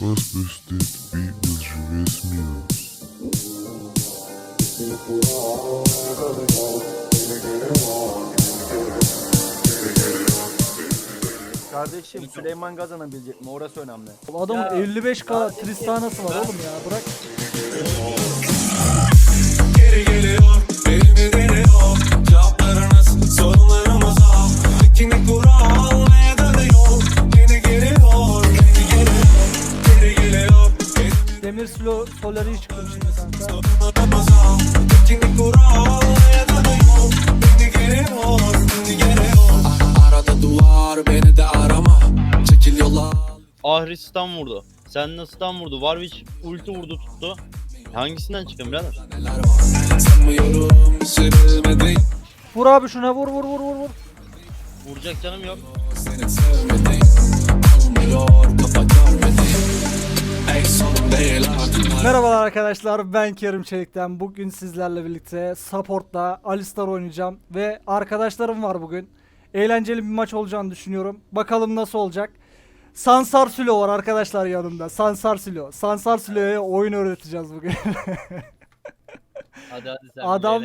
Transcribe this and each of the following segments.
Was boosted beat with Muse. Kardeşim Süleyman kazanabilecek mi? Orası önemli. Adamın Ya. 55k tristanası var oğlum ya bırak. Geri geliyor, elimi deniyor Cevaplarınız, sorularımız al Teknik de arama Çekil yola Ahri stun vurdu. Sen nasıl stun vurdu? Warwick ulti vurdu tuttu. Hangisinden çıkın birader? Vur abi şuna vur vur vur vur vur. Vuracak canım yok. Seni sevmedi Almıyor, kafa görmedi Ey artık Merhabalar arkadaşlar ben Kerim Çelik'ten bugün sizlerle birlikte support'ta Alistar oynayacağım ve arkadaşlarım var bugün. Eğlenceli bir maç olacağını düşünüyorum. Bakalım nasıl olacak. Sansar Sülo var arkadaşlar yanımda. Sansar Sülo. Sansar Sülo'ya oyun öğreteceğiz bugün. Hadi hadi sen Adam-.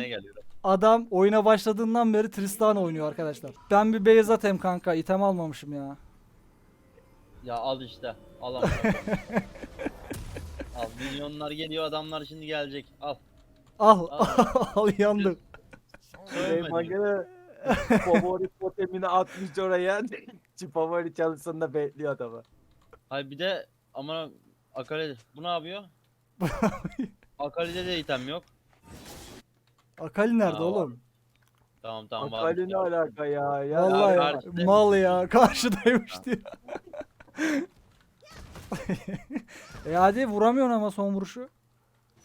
Adam oyuna başladığından beri Tristan oynuyor arkadaşlar. Ben bir base atayım kanka. item almamışım ya. Ya al işte. Al al. milyonlar geliyor adamlar şimdi gelecek. Al. Al. Al. Al yandım. Süleyman Sövmedim. gene favori totemini atmış oraya. favori çalışsın da bekliyor adamı. Hayır bir de ama Akali bu ne yapıyor? Akali'de de item yok. Akali nerede Aa, oğlum? Tamam tamam. Akali ne alaka ya? ya Vallahi ya, mal ya karşıdaymış diyor. e hadi vuramıyorsun ama son vuruşu.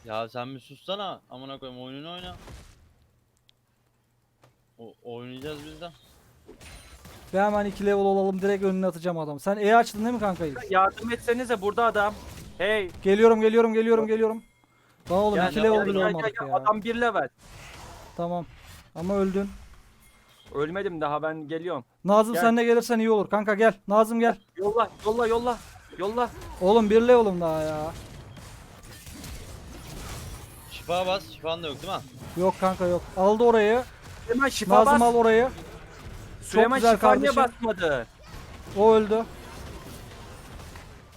Ya sen bir sussana. Amına koyayım oyununu oyna. O, oynayacağız biz de. Ve hemen 2 level olalım direkt önüne atacağım adam. Sen E açtın değil mi kanka ilk? Yardım etsenize burada adam. Hey. Geliyorum geliyorum geliyorum geliyorum. Lan oğlum Gel, 2 gel, level bile olmadık ya. Adam bir level. Tamam. Ama öldün. Ölmedim daha ben geliyorum. Nazım Gel. sen de gelirsen iyi olur. Kanka gel. Nazım gel. Yolla yolla yolla. Yolla. Oğlum bir level'ım daha ya. Şifa bas. Şifan da yok değil mi? Yok kanka yok. Aldı orayı. Süleyman şifa Nazım bas. al orayı. Süleyman güzel şifa niye kardeşim. basmadı? O öldü.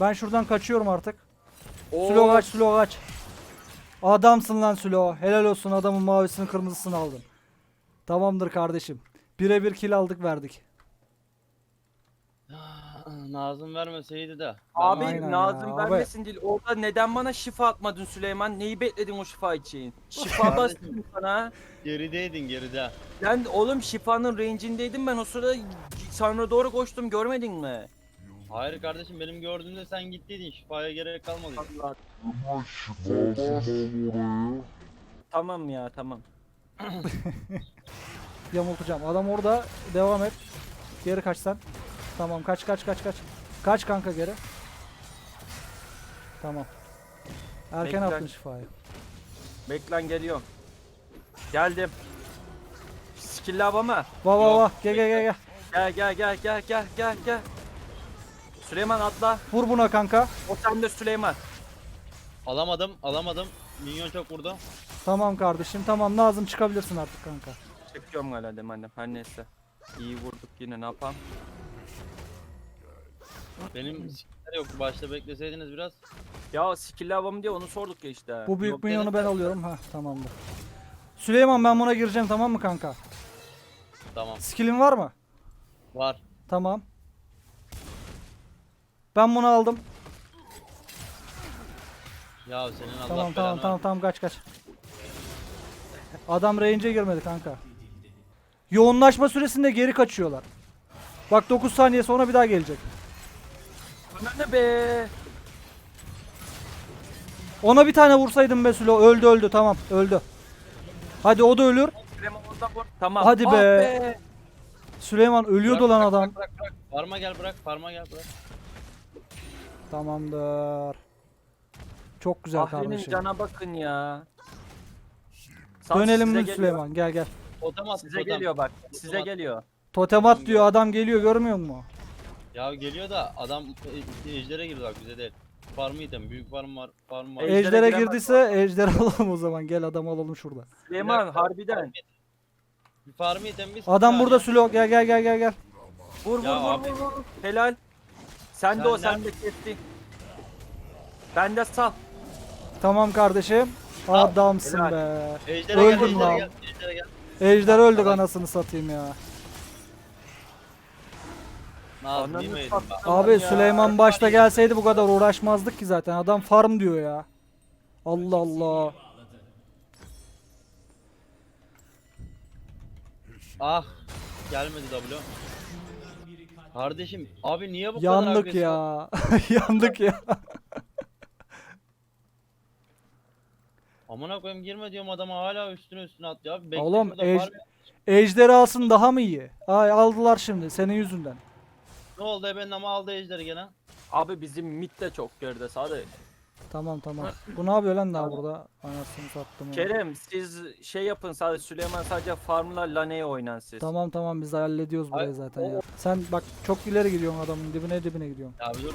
Ben şuradan kaçıyorum artık. Oo, Sülo kaç, Sülo kaç. Adamsın lan Sülo. Helal olsun adamın mavisini kırmızısını aldın. Tamamdır kardeşim. Birebir kill aldık verdik. Nazım vermeseydi de. Abi Aynen Nazım ya, vermesin değil. Orada neden bana şifa atmadın Süleyman? Neyi bekledin o şifa için? Şifa bastım sana. Gerideydin geride. Ben oğlum şifanın range'indeydim ben o sırada sana doğru koştum görmedin mi? Hayır kardeşim benim gördüğümde sen gittiydin. Şifaya gerek kalmadı. Allah. Tamam ya tamam. Yamultacağım. Adam orada. Devam et. Geri kaç sen. Tamam kaç kaç kaç kaç. Kaç kanka geri. Tamam. Erken Bekle. attın şifayı. Beklen geliyorum. Geldim. Skill hava mı? Va va Yok, va. Gel gel gel gel. Gel gel gel gel gel gel gel. Süleyman atla. Vur buna kanka. O sende Süleyman. Alamadım alamadım. Minyon çok vurdu. Tamam kardeşim. Tamam Nazım çıkabilirsin artık kanka. Çekiyorum dem annem her neyse. İyi vurduk yine ne yapalım. Benim skiller yok. Başta bekleseydiniz biraz. Ya skill hava mı diye onu sorduk ya işte. Bu büyük Yok, minyonu ben alıyorum. Ha tamamdır. Süleyman ben buna gireceğim tamam mı kanka? Tamam. Skill'in var mı? Var. Tamam. Ben bunu aldım. Ya senin Allah Tamam belanı tamam tamam versin. tamam kaç kaç. Adam range'e girmedi kanka. Yoğunlaşma süresinde geri kaçıyorlar. Bak 9 saniye sonra bir daha gelecek. Bana ne be? Ona bir tane vursaydım be Sülo. Öldü öldü tamam öldü. Hadi o da ölür. Süleyman ondan vur. Tamam. Hadi Ah be. Süleyman ölüyordu Bırak, lan bırak, adam. Bırak bırak. Farma gel bırak. Farma gel bırak. Tamamdır. Çok güzel Ahri'nin kardeşim. cana bakın ya. Dönelim size mi geliyor. Süleyman? Gel gel. Totem at. Size totem. geliyor bak. Size Totem at. geliyor. Totem at diyor adam geliyor görmüyor musun? Ya geliyor da adam e- ejder'e girdi bak bize değil. Farmı item. Büyük farm var. Farm var. Ejder'e Ejder'e giremez girdiyse ejder alalım o zaman. Gel adam alalım şurada. Süleyman dakika, harbiden. Bir farmı item bir Adam burada Sülo. Gel gel gel gel gel. Vur vur Ya vur, abi. vur vur. Helal. Sen de o Sen sen de kesti. Ben de sal. Tamam kardeşim. Adamsın Helal. be. Ejder'e Öldüm ejder'e lan. gel, ejder'e gel. Ejder öldük anasını satayım ya. Ananı sattım. Abi ya. Süleyman başta gelseydi bu kadar uğraşmazdık ki zaten. Adam farm diyor ya. Allah Allah. Ah. Gelmedi W. Kardeşim abi niye bu kadar Yandık agresif? ya. Yandık ya. Amına koyayım girme diyorum adama hala üstüne üstüne atlıyor abi. Oğlum şurada ej- alsın daha mı iyi? Ay aldılar şimdi senin yüzünden. Ne oldu eben ama aldı ejderi gene. Abi bizim mid de çok geride hadi. Tamam tamam. Bu ne yapıyor lan daha burada? Anasını sattım. ya. Kerem siz şey yapın sadece Süleyman sadece farmla Lane'ye oynan siz. Tamam tamam biz hallediyoruz burayı Ay, zaten o- ya. Sen bak çok ileri gidiyorsun adamın dibine dibine gidiyorsun. Ya bir dur.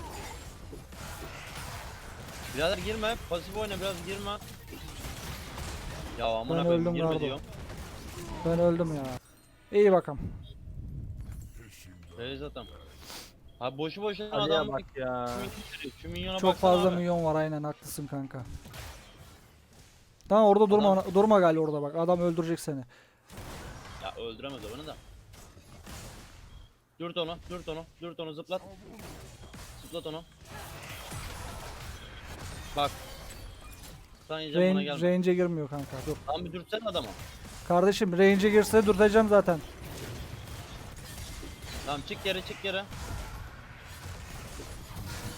Birader girme. Pasif oyna biraz girme. Ya amına Ben koyayım öldüm girme galiba. diyorum. Ben öldüm ya. İyi bakalım. Böyle zaten. Abi boşu boşuna Ali'ye adam bak ya. Şu minyona Çok baksana fazla abi. milyon var aynen haklısın kanka. Tamam orada durma durma gali orada bak adam öldürecek seni. Ya öldüremez o beni de. Dürt onu, dürt onu, dürt onu zıplat. Zıplat onu. Bak. Sen yiyeceğim bana Range, gelme. range'e girmiyor kanka dur. Lan bir dürtsene adamı. Kardeşim range'e girse dürteceğim zaten. Tamam çık geri çık geri.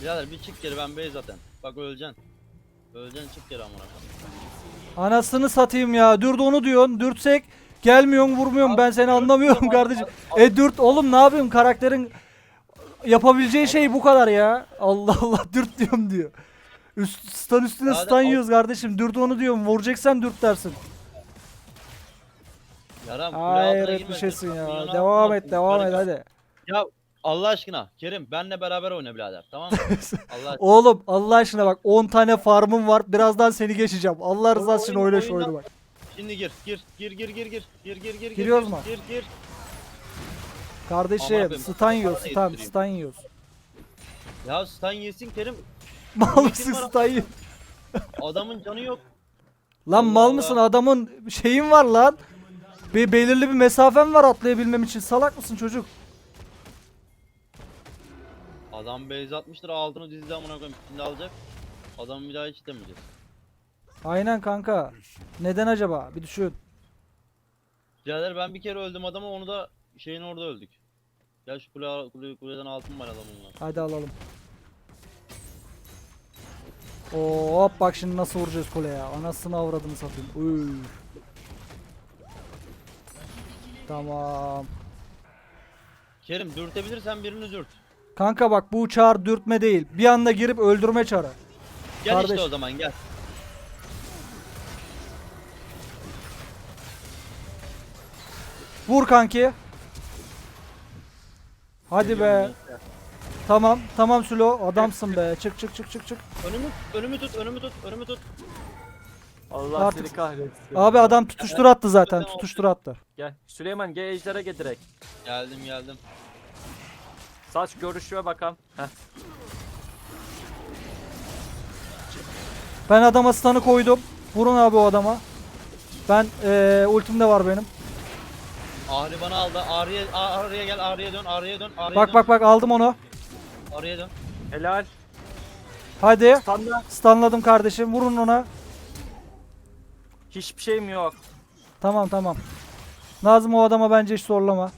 Birader bir çık geri ben bey zaten. Bak öleceksin. Öleceksin çık geri amına koyayım. Anasını satayım ya. Dürt onu diyorsun. Dürtsek gelmiyorsun vurmuyorsun. Ben seni anlamıyorum kardeşim. E dürt oğlum ne yapayım karakterin yapabileceği şey bu kadar ya. Allah Allah dürt diyorum diyor. Üst, stun üstüne stun al- yiyoruz kardeşim. Dürt onu diyorum. Vuracaksan dürt dersin. Yaram Hayır şeysin ya. Devam et devam et hadi. Ya Allah aşkına Kerim benle beraber oyna birader tamam mı? Allah aşkına. Oğlum Allah aşkına bak 10 tane farmım var. Birazdan seni geçeceğim. Allah rızası için oyna şu oyunu bak. Şimdi gir gir gir gir gir gir gir gir gir Giriyoruz gir, mu? Gir gir. Kardeşim Aman stun yiyoruz. bana Stun, yetiştireyim. stun yiyoruz. Ya stun yesin Kerim. Mal mısın var? stun yiyorsun? Adamın canı yok. Lan Allah mal Allah. mısın adamın şeyin var lan. Bir belirli bir mesafen var atlayabilmem için. Salak mısın çocuk? Adam base atmıştır altını dizdi amına koyayım. Şimdi alacak. Adamı bir daha hiç demeyeceğiz. Aynen kanka. Neden acaba? Bir düşün. Birader ben bir kere öldüm adama onu da şeyin orada öldük. Gel şu kule, kule, kuleden altın var adamın var. Hadi alalım. Oo, hop bak şimdi nasıl vuracağız kuleye. Anasını avradını satayım. Uy. Tamam. Kerim dürtebilirsen birini dürt. Kanka bak bu çağır dürtme değil. Bir anda girip öldürme çağrı. Gel Kardeş. işte o zaman gel. Vur kanki. Hadi be. Geliyorum Tamam. Tamam Sülo. Adamsın be. Çık çık çık çık çık. Önümü, önümü tut, önümü tut, önümü tut. Allah Artık- seni kahretsin. Abi adam tutuştur attı zaten. Tutuştur attı. Gel. Süleyman gel ejder'e gel direkt. Geldim geldim. Saç görüşüyor bakalım. Heh. Ben adama stun'ı koydum. Vurun abi o adama. Ben eee ultim de var benim. Ahri bana aldı. Ahri'ye, Ahri'ye gel, Ahri'ye dön, Ahri'ye dön, Ahri'ye Bak dön. bak bak aldım onu. Ahri'ye dön. Helal. Hadi. Standa Stunladım kardeşim. Vurun ona. hiçbir şeyim yok. Tamam tamam. Nazım o adama bence hiç zorlama.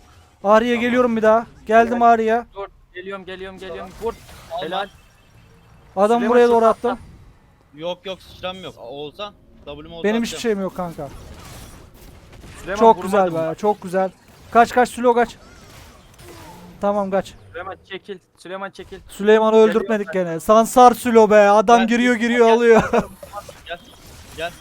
Ağrı'ya geliyorum bir daha. Geldim Ağrı'ya. Dur. Geliyorum geliyorum geliyorum. Vur. Helal. Adam Süleyman buraya doğru attım. Yok yok sıçram yok. Olsa W'm olsa Benim hiçbir atacağım. şeyim yok kanka. Süleyman Çok güzel vurmadım be. Çok güzel. Kaç kaç Sülo kaç. Tamam kaç. Süleyman çekil. Süleyman çekil. Süleyman'ı öldürtmedik gene. Sansar Sülo be. Adam Gel, giriyor giriyor gel. alıyor. Gel. Gel.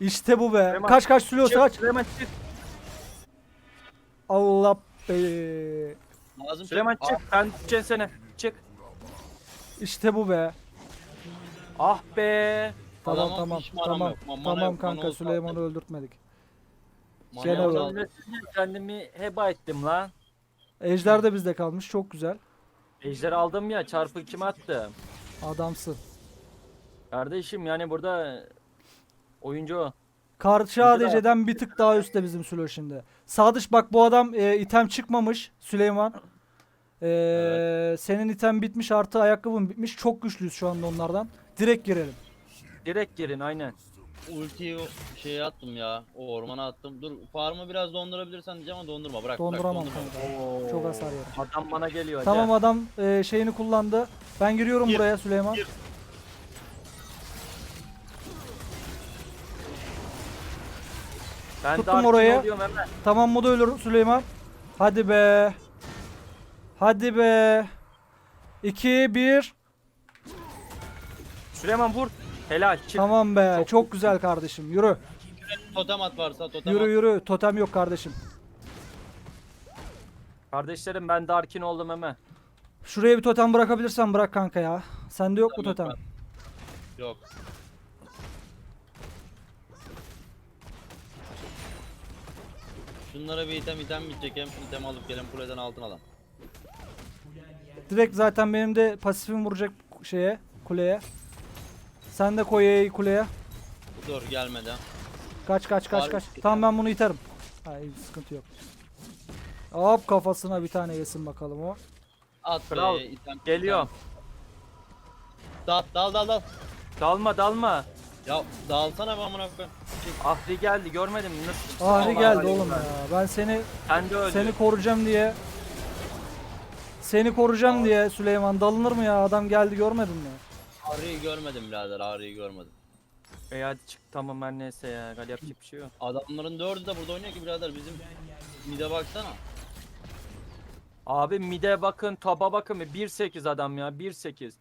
işte bu be. Süleyman, Kaç kaç Sülo Çık, kaç. Süleyman çık. Allah be. Lazım Süleyman çık. Ben tutacağım seni. Çık. İşte bu be. Ah be. Tamam Adamın tamam hiç mana tamam yok, mana tamam yok, mana kanka olsa Süleyman'ı zaten. öldürtmedik. Gene zaten. Kendimi heba ettim lan. Ejder de bizde kalmış çok güzel. Ejder aldım ya çarpı kim attım. Adamsın. Kardeşim yani burada oyuncu o. Karşı. ADC'den bir tık daha üstte bizim Sülo şimdi. Sadıç bak bu adam e, item çıkmamış Süleyman. E, Senin item bitmiş artı ayakkabın bitmiş. Çok güçlüyüz şu anda onlardan. Direkt girelim. Direkt girin aynen. Ultiyi şeye attım ya. O ormana attım. Dur farmı biraz dondurabilirsen diyeceğim ama dondurma. Bırak Donduramam bırak. Dondurma. Çok hasar yerim. Adam bana geliyor. hadi. Tamam adam e, şeyini kullandı. Ben giriyorum Gir, buraya Süleyman. gir. Ben tuttum oluyorum hemen. Tamam moda ölür Süleyman. Hadi be. Hadi be. 2 1 Süleyman vur. Helal çık. Tamam be. Çok güzel kardeşim. Yürü. Totem at varsa totem Yürü at. yürü. Totem yok kardeşim. Kardeşlerim ben Darkin oldum hemen. Şuraya bir totem bırakabilirsen bırak kanka ya. Sende yok mu totem? yok Şunlara bir item item bitecek hem item alıp gelen kuleden altın alalım. Direkt zaten benim de pasifim vuracak şeye, kuleye. Sen de koy E'yi kuleye. Dur gelmeden. Kaç kaç kaç Var kaç. bir Tamam ben bunu iterim. Hayır sıkıntı yok. Hop kafasına bir tane yesin bakalım o. At Kral, be item. Geliyor. item. Dal dal dal dal. Dalma dalma. Ya dalsana ben amına koyayım. Ahri geldi görmedin mi? Nasıl? Ahri Allah geldi oğlum ya. Ben seni Sen de öldün. seni koruyacağım diye seni koruyacağım diye Süleyman dalınır mı ya? Adam geldi görmedin mi? Ağrıyı görmedim birader ağrıyı görmedim. E hadi çık tamam her neyse ya. Gal yapacak bir şey yok. Adamların dördü de burada oynuyor ki birader bizim mide baksana. Abi mide bakın, topa bakın. 1.8 adam ya 1.8.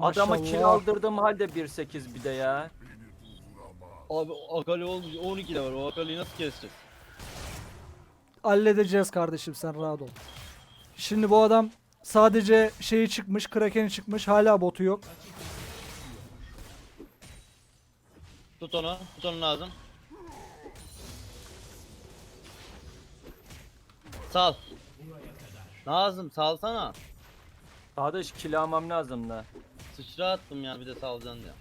Adama kill Maşallah. aldırdığım halde 1.8 bir de ya. Abi Akali olmuş 12 de var o Akali'yi nasıl keseceğiz? Halledeceğiz kardeşim sen rahat ol. Şimdi bu adam sadece şeyi çıkmış, Kraken'i çıkmış. Hala botu yok. Tut onu tut onu lazım. Sal. Lazım salsana. Kardeş kill almam lazım da. Sıçra attım ya bir de salacaksın ya.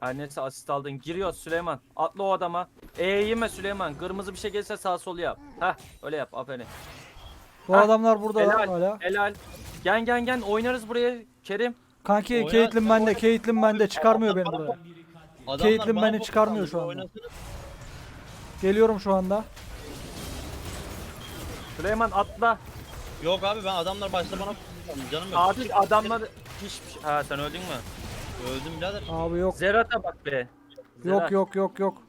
Her neyse asist aldın. Giriyor Süleyman. Atla o adama. E yeme Süleyman. Kırmızı bir şey gelirse sağ sol yap. Heh öyle yap aferin. Bu Hah, adamlar burada helal. hala. Helal. Gen gen gen oynarız buraya Kerim. Kanki Oyna- Caitlyn bende, Caitlyn bende çıkarmıyor beni buraya. Adamlar Caitlyn bana beni çıkarmıyor şu anda. oynasın. Geliyorum şu anda. Süleyman atla. Yok abi ben adamlar başta bana canım yok. Abi adamlar hiçbir şey... Ha sen öldün mü? Öldüm birader. Abi yok. Zerat'a bak be. Yok Zerat, yok yok yok.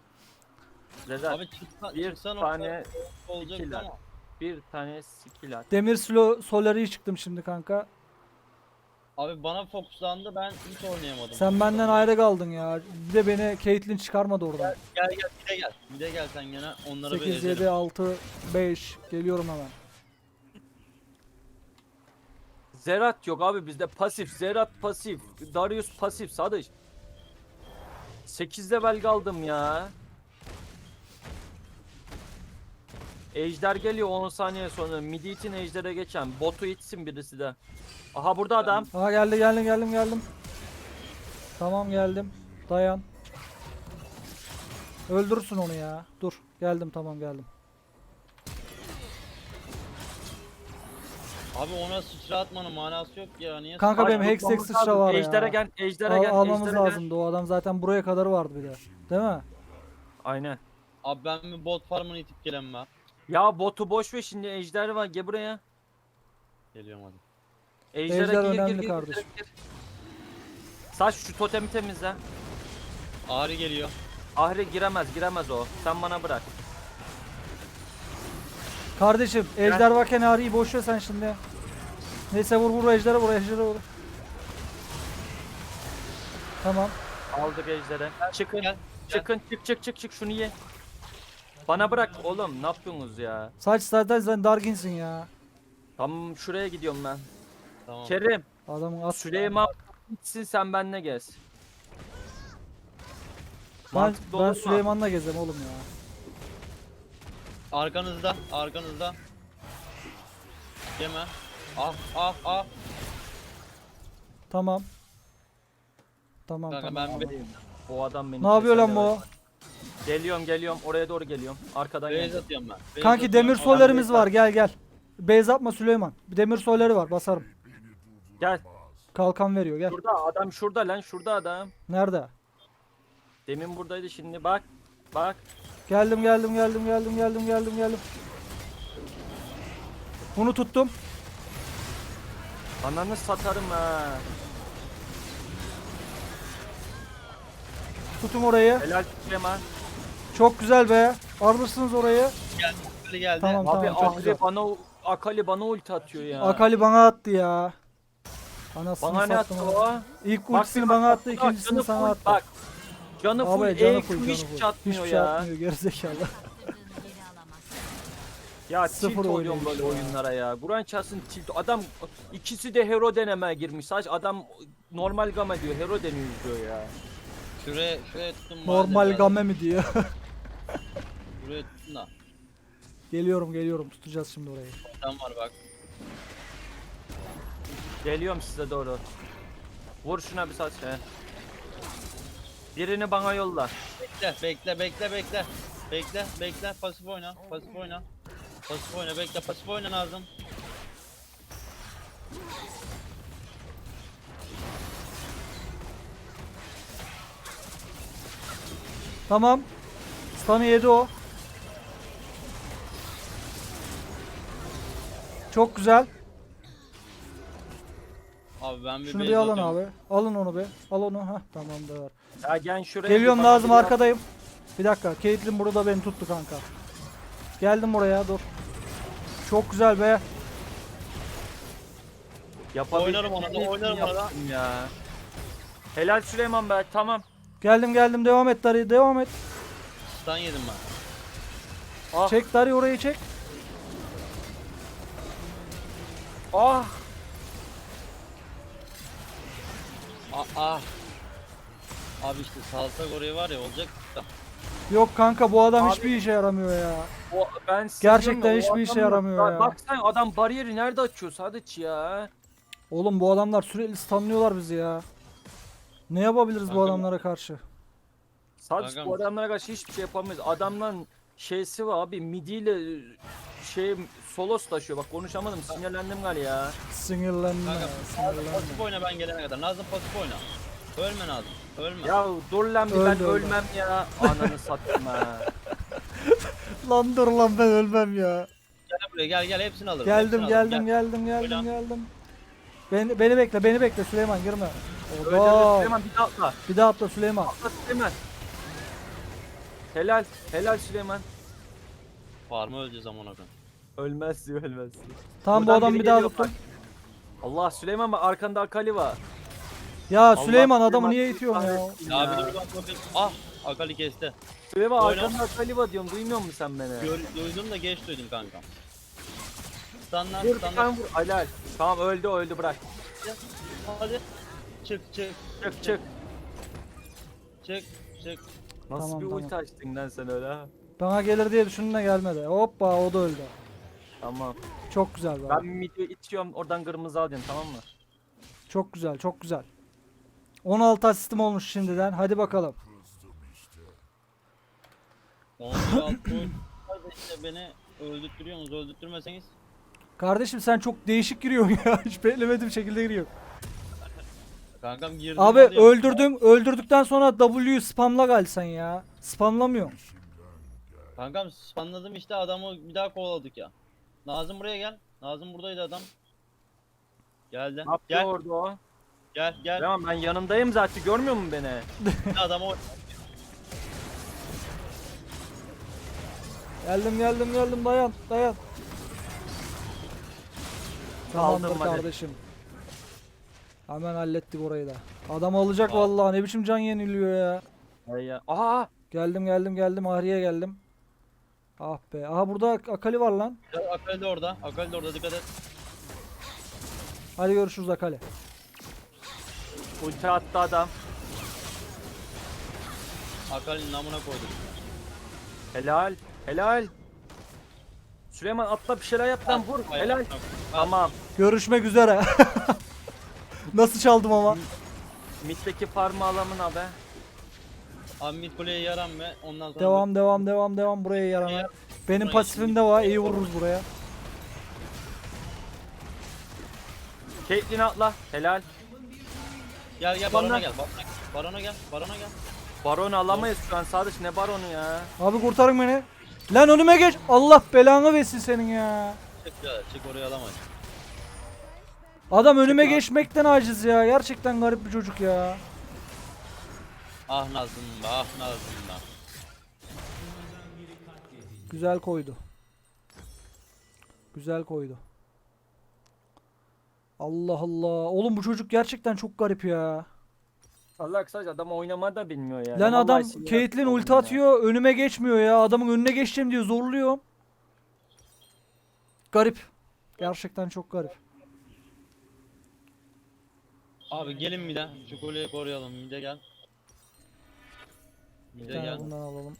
Zerat. Abi çıksa, bir çıksan tane olacak ama. bir tane skill at. Demir Slo Solari'yi çıktım şimdi kanka. Abi bana fokuslandı ben hiç oynayamadım. Sen benden ayrı kaldın ya. Bir de beni Caitlyn çıkarmadı oradan. Gel gel bir de gel. Bir de gel sen gene onları 8, bir 7, ezelim. 6, 5. Geliyorum hemen. Zerat yok abi bizde pasif. Zerat pasif. Darius pasif. Sadece. 8 level kaldım ya. Ejder geliyor 10 saniye sonra. Midi için ejdere geçen. Botu itsin birisi de. Aha burada adam. Aha geldi geldim geldim geldim. Tamam geldim. Dayan. Öldürürsün onu ya. Dur. Geldim tamam geldim. Abi ona sıçra atmanın manası yok ya. Niye Kanka benim Hex Tutmamız Hex sıçra lazım. var ya. Ejder'e gel. Ejder'e Al- gel. almamız Ejder'e gel. lazımdı. O adam zaten buraya kadar vardı bir de. Değil mi? Aynen. Abi ben bir bot farmını itip gelen ben. Ya botu boş ver şimdi ejder var gel buraya. Geliyorum hadi. Ejder'e Ejder gir, gir, önemli gir, gir, kardeşim. gir. Saç şu totemi temizle. Ağrı geliyor. Ahri giremez giremez o. Sen bana bırak. Kardeşim Ejder varken Ari'yi boş ver sen şimdi. Neyse vur vur Ejder'e vur Ejder'e vur. Tamam. Aldık ejdere. Çıkın. Gel. Çıkın çık çık çık çık şunu ye. Bana bırak oğlum ne yapıyorsunuz ya? Saç zaten sen Dargin'sin ya. Tamam şuraya gidiyorum ben. Tamam. Kerim, Adamın at. Süleyman gitsin sen benle gez. Ben, Mantıklı ben? Süleyman'la gezem oğlum ya. Arkanızda, arkanızda. Yeme. Ah, ah, ah. Tamam. Tamam Kanka tamam. ben bir O adam beni Ne yapıyor lan bu? Geliyorum geliyorum oraya doğru geliyorum. Arkadan base gel. atıyorum ben. Base Kanki atıyorum. demir Adam var gel gel. Beyz atma Süleyman. Demir soyları var basarım. Gel. Kalkan veriyor gel. Şurada adam şurada lan şurada adam. Nerede? Demin buradaydı şimdi bak. Bak. Geldim geldim geldim geldim geldim geldim geldim. Bunu tuttum. Ananı satarım ha. Tutun orayı. Helal Süleyman. Çok güzel be. Alırsınız orayı. Geldi, geldi, geldi. Tamam. Abi çok güzel. Ahri bana Akali bana ulti atıyor ya. Akali bana attı ya. Anasını bana ne attı o? İlk ultisini bana attı, ikincisini sana attı. Bak. Canı full, Abi canı E full, canı hiçbir full. şey Hiçbir şey ya. atmıyor gerizekalı. Ya Sıfır tilt oluyorum böyle ya. oyunlara ya. Kur'an çalsın tilt. Adam ikisi de hero denemeye girmiş. Sadece adam normal gama diyor. Hero deniyor diyor ya. Şuraya, şuraya tutun. Normal madem, game mi diyor. Şuraya tutun da. geliyorum geliyorum tutacağız şimdi orayı. Adam var bak. Geliyorum size doğru. Vur şuna bir saç. He. Birini bana yolla. Bekle, bekle, bekle, bekle. Bekle, bekle. Pasif oyna, pasif oyna. Pasif oyna, bekle. Pasif oyna lazım. Tamam. Stun'ı yedi o. Çok güzel. Abi ben bir Şunu base bir alın atıyorum. abi. Alın onu be. Al onu. Hah tamamdır. Ya gel şuraya. Geliyorum bir bana lazım bir arkadayım. Bir dakika. Caitlyn burada beni tuttu kanka. Geldim buraya dur. Çok güzel be. Yapabildiğim Oynarım ona da, oynarım ona da. yaptım Ya. Helal Süleyman be tamam. Geldim geldim devam et Dari devam et. Stun yedim ben. Ah Çek Dari orayı çek. ah. Ah, ah. Abi işte salsak orayı var ya olacak da. Yok kanka bu adam Abi- hiçbir işe yaramıyor ya. O, ben size Gerçekten diyorum ya, o hiçbir işe adamın- yaramıyor ya. Bak sen adam bariyeri nerede açıyor Sadıç ya. Oğlum bu adamlar sürekli stunlıyorlar bizi ya. Ne yapabiliriz bu Kanka- adamlara karşı? Sadıç Kankam. bu adamlara karşı hiçbir şey yapamayız. Adamların şeysi var abi midiyle şey solos taşıyor. Bak konuşamadım sinirlendim galiba ya. Sinirlenme, Kanka Nazım sinirlenme. pasif oyna ben gelene kadar. Nazım pasif oyna. Ölme Nazım. Ölme. Ya dur lan bir ben öldü. ölmem ya. Ananı sattım ha. Lan dur lan ben ölmem ya. Gel buraya gel gel hepsini alırım. Geldim hepsini geldim alırım. Gel. geldim geldim Oyna. geldim. Beni, beni bekle beni bekle Süleyman girme. Oda. Süleyman bir daha atla. Bir daha atla Süleyman. Atla Süleyman. Helal. Helal Süleyman. Farmı öleceğiz amına koyayım. Ölmez diyor ölmez. diyor. Tamam bu Buradan biri bir daha geliyor tuttum. bak. Allah Süleyman bak arkanda Akali var. Ya Allah Süleyman adamı niye itiyorsun ya? kahretsin Ya bir dur bak bakayım. Ah Akali kesti. Süleyman Oyna. arkanda Akali var diyorum duymuyor musun sen beni? Gör, duydum da geç duydum kankam. Stunlar Vur bir stunlar. tane vur. Helal. Tamam öldü öldü bırak. Hadi. Çık çık Çık çık. çık çık. Nasıl Tamam, bir tamam. ulti açtın lan sen öyle ha? Bana gelir diye düşündüm de gelmedi. Hoppa o da öldü. Tamam. Çok güzel be. Ben midyo itiyorum oradan kırmızı alacağım tamam mı? Çok güzel çok güzel. 16 asistim olmuş şimdiden. Hadi bakalım. Onu bir alt koy. Hadi işte beni öldürtüyorsunuz. Öldürtmeseniz. Kardeşim sen çok değişik giriyorsun ya. Hiç beklemediğim şekilde giriyor. Kankam girdim. Abi öldürdün. Öldürdükten sonra W spamla gal sen ya. Spamlamıyorsun. Kankam spamladım işte adamı bir daha kovaladık ya. Nazım buraya gel. Nazım buradaydı adam. Geldi. Ne yapıyor Gel orada o? Gel gel. Tamam ben yanındayım zaten görmüyor musun beni? Adamı o- Geldim geldim geldim dayan dayan. Tamamdır Aldım hadi. kardeşim. Hemen hallettik orayı da. Adam alacak Al. vallahi ne biçim can yeniliyor ya. Ay ya. Aa! Geldim geldim geldim Ahri'ye geldim. Ah be. Aha burada Ak- Akali var lan. Akali de orada. Akali de orada dikkat et. Hadi görüşürüz Akali. Ulti attı adam. Akali'nin namına koydum. Helal. Helal. Süleyman atla bir şeyler yap lan vur. Helal. ay. Tamam. Görüşmek üzere. Nasıl çaldım ama? Mid'deki farmı alamın abi. Abi mid kuleye yaran ve ondan sonra Devam devam devam devam buraya yarama. Benim pasifim de var. iyi vururuz buraya. Caitlyn atla. Helal. Gel gel barona gel. Barona, barona gel. Barona gel. Baron alamayız şu an Sadıç ne baronu ya. Abi kurtarın beni. Lan önüme geç. Allah belanı versin senin ya. Çık birader çık oraya alamayız. Adam önüme geçmekten aciz ya. Gerçekten garip bir çocuk ya. Ah Nazım be ah Nazım be. Güzel koydu. Güzel koydu. Allah Allah. Oğlum bu çocuk gerçekten çok garip ya. Allah kısaca adam oynama da bilmiyor ya. Lan Vallahi adam sinir Caitlyn oldum ulti ya. atıyor. Önüme geçmiyor ya. Adamın önüne geçeceğim diye zorluyor. Garip. Gerçekten çok garip. Abi gelin bir de şu kuleyi koruyalım. Mide gel. Bir Mide tane gel. bundan alalım.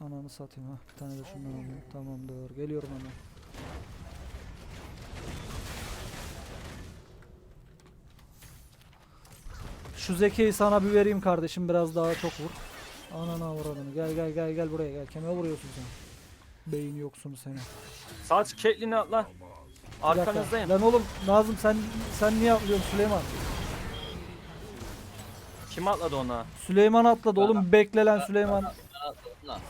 Ananı satayım ha. Bir tane de şundan alayım. Tamamdır. Geliyorum hemen. Şu zekeyi sana bir vereyim kardeşim. Biraz daha çok vur. Anana vur Gel gel gel gel buraya gel. Kime vuruyorsun sen? Beyin yoksun seni. Sadıç Caitlyn'i atla. Bir dakika. Arkanızdayım. Lan oğlum Nazım sen sen niye atlıyorsun Süleyman? Kim atladı ona? Süleyman atladı oğlum bekle lan Süleyman. Lan.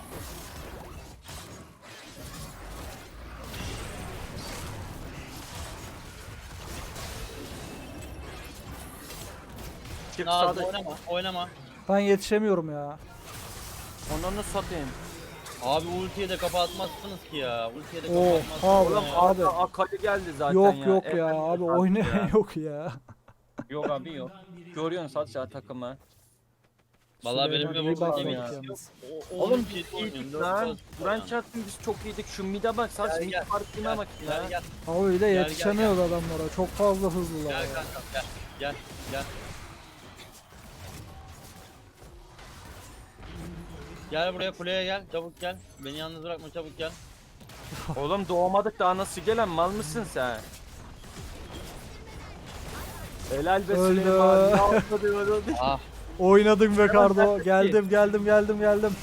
Çık Nazım Sadıç. oynama oynama. Ben yetişemiyorum ya. Onunu satayım. Abi ultiye de kapatmazsınız ki ya. Ultiye de Oo, kapatmazsınız. abi, Oğlum ya. abi. Akali geldi zaten Yok ya. yok ya Efendim abi oyna ya. yok ya. Yok abi yok. Görüyorsun ya takımı. Vallahi benim Süleyman de iyi bu yemin ya. yalnız. O- Oğlum biz oynuyorum, iyiydik lan. dört Buran çarptın biz çok iyiydik. Şu mid'e bak Sadıç Gel, mid gel, farkına bak Gel ya. gel Abi öyle gel, yetişemiyoruz adamlara. Çok fazla hızlılar. gel ya. kanka gel gel gel. Gel buraya kuleye gel çabuk gel. Beni yalnız bırakma çabuk gel. Oğlum doğmadık daha nasıl gelen mal mısın sen? Helal be Öldü. Süleyman. Ne Ah Oynadın be Kardo. Geldim geldim geldim geldim.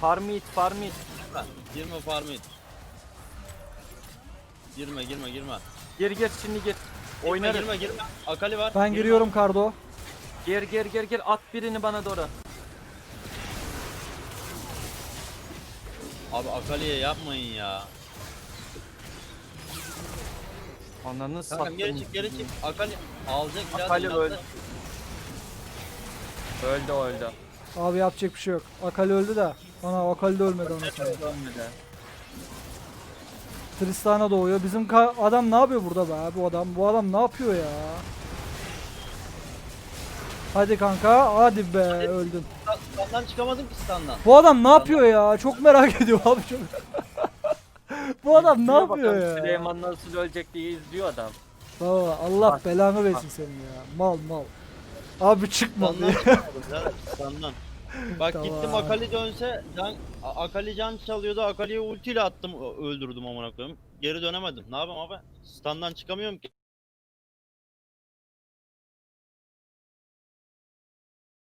Farmit farmit. girme farmit. Girme girme girme. Gir gir şimdi gir. Girme Oynarız. girme girme. Akali var. Ben girme. giriyorum Kardo. Gir gir gir gir at birini bana doğru. Abi Akali'ye yapmayın ya. Ananı Kanka sattım. geri çık geri çık. Akali alacak biraz. Akali öldü. Öldü öldü. Abi yapacak bir şey yok. Akali öldü de. Ana Akali de ölmedi ona. Ölmedi. Tristana doğuyor. Bizim ka- adam ne yapıyor burada be bu adam? Bu adam ne yapıyor ya? Hadi kanka hadi be öldün. Standdan çıkamadım ki standdan. Bu adam ne yapıyor ya? Çok merak ediyorum abi çok. bu adam ne yapıyor bakalım ya? Süleyman nasıl ölecek diye izliyor adam. Baba Allah Bak, belanı versin seni ya. Mal mal. Abi çıkma Standdan diye. çıkamadım ya, standdan. Bak Tamam. gittim Akali dönse can A- Akali can çalıyordu. Akali'ye ultiyle attım ö- öldürdüm amına koyayım. Geri dönemedim. Ne yapayım abi? Standdan çıkamıyorum ki.